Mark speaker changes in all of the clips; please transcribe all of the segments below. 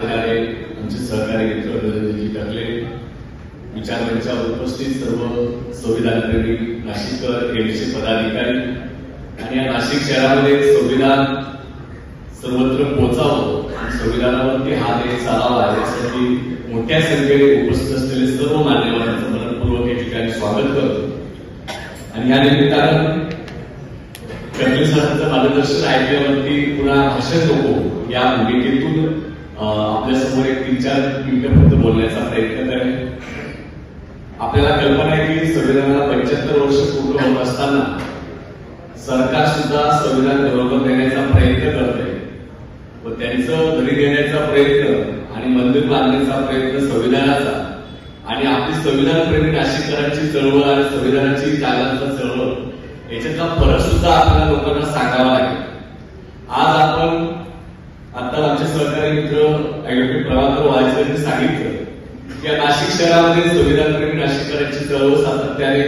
Speaker 1: प्रकारे आमचे सहकारी मित्र धनंजयजी टकले विचारमंचावर उपस्थित सर्व संविधानप्रेमी नाशिककर एडीचे पदाधिकारी आणि या नाशिक शहरामध्ये संविधान सर्वत्र पोचावं आणि संविधानावरती हा देश चालावा यासाठी मोठ्या संख्येने उपस्थित असलेले सर्व मान्यवरांचं मनपूर्वक या ठिकाणी स्वागत करतो. आणि या निमित्तानं कपिल सरांचं मार्गदर्शन ऐकल्यावरती पुन्हा भाषण नको या भूमिकेतून आपल्यासमोर एक तीन चार मिनिटं फक्त बोलण्याचा प्रयत्न करेल आपल्याला कल्पना आहे की संविधानाला पंच्याहत्तर वर्ष पूर्ण होत असताना सरकार सुद्धा संविधान बरोबर देण्याचा प्रयत्न करत आहे व त्यांचं घरी देण्याचा प्रयत्न आणि मंदिर बांधण्याचा प्रयत्न संविधानाचा. आणि आपली संविधानप्रेमी नाशिककरांची चळवळ आणि संविधानाची जागांचा चळवळ याच्यातला फरक सुद्धा आपल्या लोकांना सांगावा लागेल. आज आपण आमचे सहकारी मित्र ऍडव्होकेट प्रभाकर वाजेकर यांनी सांगितलं की नाशिक शहरामध्ये संविधानप्रेमी नाशिककरांची चळवळ सातत्याने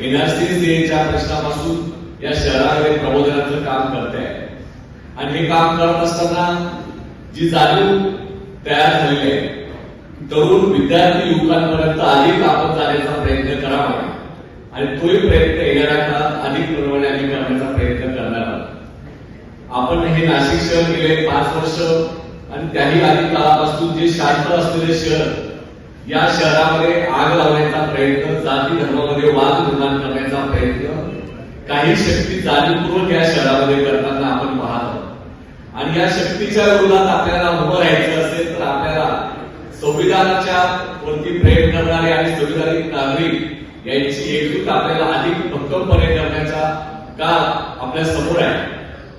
Speaker 1: एनआरसीच्या प्रश्नापासून या शहरामध्ये प्रबोधनाचं काम करते आहे आणि हे काम करत असताना जी जाणीव तयार झालेली आहे तरुण विद्यार्थी युवकांपर्यंत अधिक आपण जाण्याचा प्रयत्न करावा. आणि तोही प्रयत्न येणाऱ्या काळात अधिक प्रमाणे आम्ही करण्याचा प्रयत्न करणार आहोत. आपण हे नाशिक शहर गेले पाच वर्ष आणि त्याही आधी काळापासून जे शांत असलेले शहर या शहरामध्ये आग लावण्याचा प्रयत्न जाती धर्मामध्ये वाद निर्माण करण्याचा प्रयत्न काही शक्ती जाणीवपूर्वक या शहरामध्ये करताना आपण पाहत आहोत. आणि या शक्तीच्या विरोधात आपल्याला उभं राहायचं असेल तर आपल्याला संविधानाच्या वरती प्रेम करणारे आणि संविधानिक नागरिक यांची एकजूट आपल्याला अधिक भक्कमपणे करण्याचा काळ आपल्यासमोर आहे.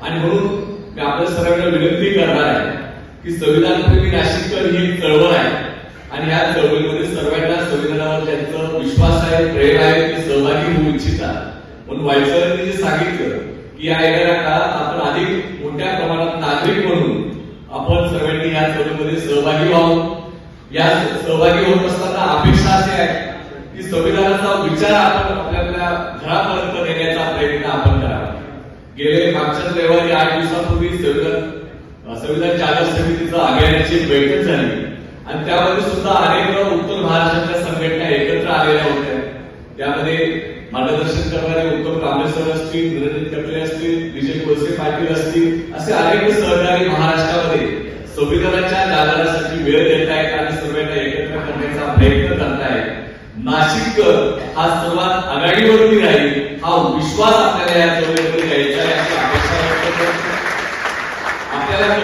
Speaker 1: आणि म्हणून मी आपल्या सर्वांना विनंती करणार आहे की संविधानप्रेमी नाशिककर ही एक चळवळ आहे. आणि या चळवळीमध्ये सर्वांना संविधानावर त्यांचा विश्वास आहे प्रेम आहे ते सहभागी होऊ इच्छितात म्हणून वायसरांनी जे सांगितलं की या येणाऱ्या काळात आपण अधिक मोठ्या प्रमाणात नागरिक म्हणून आपण सर्वांनी या चळवळीमध्ये सहभागी व्हावं. या सहभागी होत असताना अपेक्षा अशी आहे की संविधानाचा विचार आपण आपल्या घरापर्यंत नेण्याचा प्रयत्न आपण गेले मागच्या रविवारी आठ दिवसापूर्वी संविधान संविधान चालक समितीचं आघाडीची बैठक झाली. आणि त्यामध्ये सुद्धा अनेक उत्तर महाराष्ट्राच्या संघटना एकत्र आलेल्या होत्या. त्यामध्ये मार्गदर्शन करणारे उत्तम कांबळे सर असतील निरंजन कटले असतील विजय कोळसे पाटील असतील असे अनेक सहकारी महाराष्ट्रामध्ये संविधानाच्या जागरणासाठी वेळ देत आहेत आणि सर्वांना एकत्र करण्याचा प्रयत्न करतायत. नाशिककर हा सर्वात आघाडीवरती राहील हा विश्वास आपल्याला या चळवळीमध्ये घ्यायचा आहे. अपेक्षा आपल्याला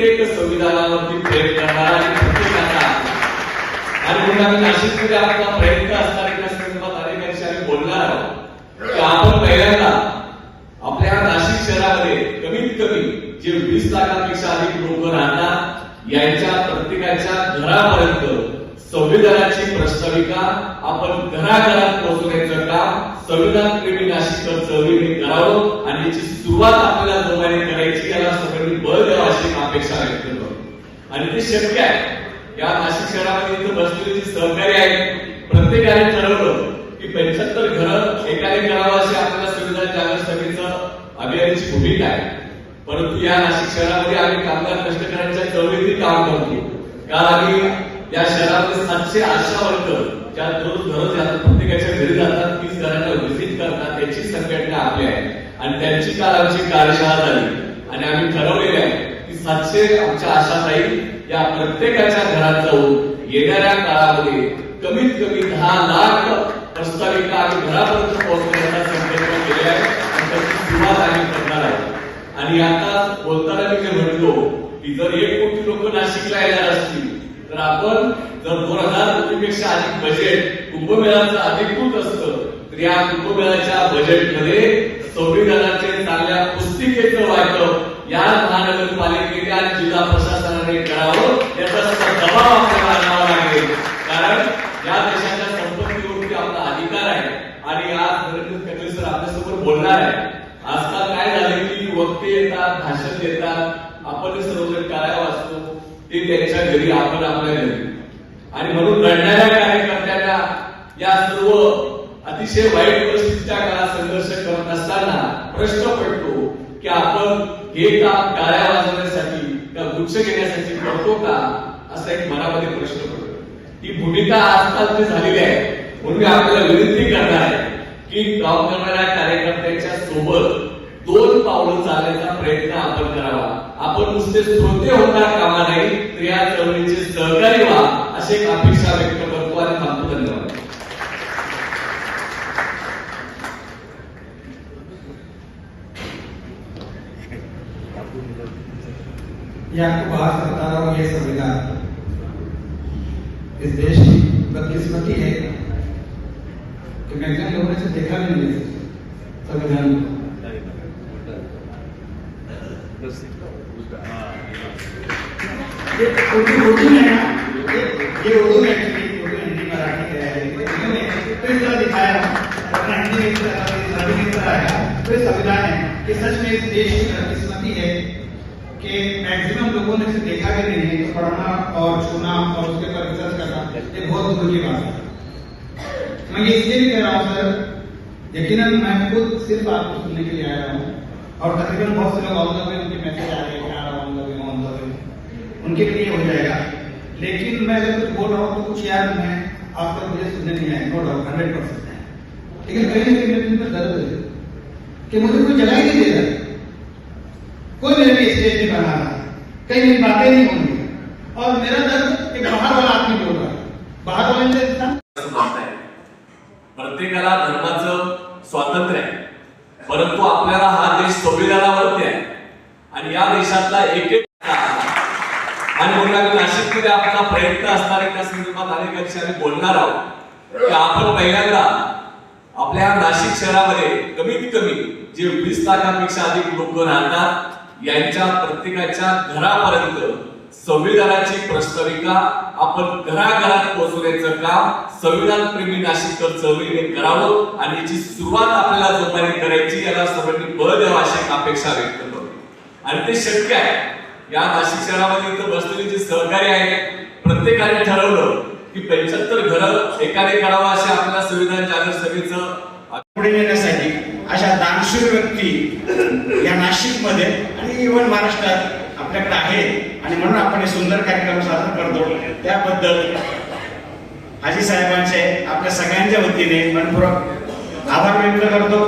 Speaker 1: प्रत्येक संविधानावरती प्रेम करणारा आणि प्रत्येकाचा आणि म्हणून आम्ही नाशिकमध्ये आपला प्रयत्न असणार एका संदर्भात अनेक आम्ही बोलणार आहोत. की आपण पहिल्यांदा आपल्या नाशिक शहरामध्ये कमीत कमी जे वीस लाखांपेक्षा अधिक लोक राहतात यांच्या प्रत्येकाच्या घरापर्यंत संविधानाची प्रस्ताविका आपण घराघरात पोहोचवण्याचं काम संविधान प्रेमी नाशिककर अपेक्षा व्यक्त करतो आणि ते शक्य आहे. या नाशिक शहरामध्ये इथं बसलेले जे सहकारी आहेत प्रत्येकाने ठरवलं की पंच्याहत्तर घरं एकाने करावं अशी आपल्याला सुविधा जागर सभेचं अभियानाची भूमिका आहे. परंतु या नाशिक शहरामध्ये आम्ही कामगार कष्टकऱ्यांच्या चळवळीतील काम करतो काल आम्ही या शहरामध्ये सातशे आशा वर्कर ज्या दोन घरं जातात प्रत्येकाच्या घरी जातात तीस घरांना व्हिजिट करतात त्याची संघटना आपली आहे. आणि त्यांची काल आमची कार्यशाळा झाली. आणि आम्ही ठरवलेले आहे की सातशे आमच्या आशाताई या प्रत्येकाच्या घरात जाऊन येणाऱ्या काळामध्ये कमीत कमी दहा लाख प्रस्ताविका आम्ही घरापर्यंत पोहोचण्याचा संकल्प केला आहे. आणि त्याची सुरुवात आम्ही करणार आहे. आणि आता बोलताना मी जे म्हणलो की जर एक कोटी लोक नाशिकला येणार असतील तर आपण जर दोन हजार कोटीपेक्षा अधिक बजेट कुंभमेळाचं अधिकृत असतं तर या कुंभमेळाच्या बजेटमध्ये भाषण देतात आपण सर्वजण करायला वाचतो ते त्यांच्या घरी आपण आपल्या घरी. आणि म्हणून लढणाऱ्या कार्यकर्त्यांना या सर्व अतिशय वाईट परिस्थितीच्या काळात संघर्ष करत असताना प्रश्न पडतो की आपण हे काम टाळ्या वाजवण्यासाठी त्या गुच्छ घेण्यासाठी करतो का? असा एक मनामध्ये प्रश्न पडतो. ही भूमिका आजकाल झालेली आहे. म्हणून मी आपल्याला विनंती करणार आहे की काम करणाऱ्या कार्यकर्त्यांच्या सोबत दोन पावलं चालण्याचा प्रयत्न आपण आपण नुसते श्रोते होता कामा नाही तर या चळवळीचे सहकारी व्हा अशी एक अपेक्षा व्यक्त करतो आणि थांबतो. धन्यवाद.
Speaker 2: ये हूँ संविधान इस देश की बदकिस्मती है कि मैक्सिमम लोगों ने इसे देखा भी नहीं संविधान को। उर्दू उर्दू में ना ये उर्दू में हिंदी मराठी दिखाया अपना हिंदी में में तो ये संविधान है कि सच में इस देश की है कि मैक्सिमम लोगों ने इसे देखा भी नहीं है पढ़ना और छूना और उसके ऊपर रिसर्च करना ये बहुत की बात है मैं ये इसलिए भी कह रहा हूँ सर यकीनन मैं खुद सिर्फ़ आपको सुनने के लिए आया हूँ और तकरीबन बहुत से लोग द वे उनके मैसेज आ रहे हैं। उनके लिए हो जाएगा। लेकिन मैं अगर कुछ बोल रहा हूँ तो कुछ यार मैं आपको मुझे सुनने नहीं आए। नो डाउट हंड्रेड परसेंट है। लेकिन कहीं ना कहीं में दर्द है कि मुझे कोई जगह ही नहीं दे रहा कोई मेरे लिए स्टेज नहीं बना रहा कहीं मेरी बातें नहीं होंगी। और मेरा दर्द एक बाहर वाला आदमी बोल रहा है। बाहर वाले
Speaker 1: प्रत्येकाला धर्माचं स्वातंत्र्य आहे. परंतु आपल्याला हा देश संविधानावरती आहे. आणि या देशातला एक एक प्रयत्न असणार आहे त्या संदर्भात अनेक आम्ही बोलणार आहोत. की आपण पहिल्यांदा आपल्या नाशिक शहरामध्ये कमीत कमी जे वीस लाखांपेक्षा अधिक लोक राहतात यांच्या प्रत्येकाच्या घरापर्यंत संविधानाची प्रस्ताविका आपण घराघरात पोहोचवण्याचं काम संविधान प्रेमी नाशिककर चळवळीने करावं आणि याची सुरुवात आपल्याला जोपाने करायची याला सर्वांनी बळ द्यावं अशी अपेक्षा व्यक्त करतो. आणि ते शक्य आहे. या नाशिक शहरामध्ये इथं बसलेले जे सहकारी आहेत प्रत्येकाने ठरवलं की पंच्याहत्तर घरं एकाने करावं असे आपल्या संविधान जागर सभेचं
Speaker 3: पुढे नेण्यासाठी अशा दानशूर व्यक्ती या नाशिकमध्ये आणि इव्हन महाराष्ट्रात आपल्याकडे आहे आणि म्हणून आपण हे सुंदर कार्यक्रम सादर करतो. त्याबद्दल हाजी साहेबांचे आपल्या सगळ्यांच्या वतीने मनपूर्वक आभार व्यक्त करतो.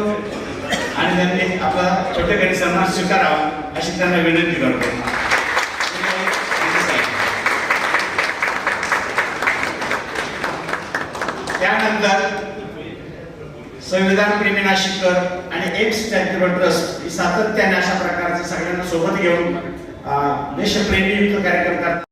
Speaker 3: आणि त्यांनी आपला छोटेखानी सन्मान स्वीकारावा अशी त्यांना विनंती करतो. त्यानंतर संविधान प्रेमी नाशिककर आणि एम्स चॅरिटेबल ट्रस्ट ही सातत्याने अशा प्रकारचे सगळ्यांना सोबत घेऊन अं, देशप्रेमी कार्यक्रम करतात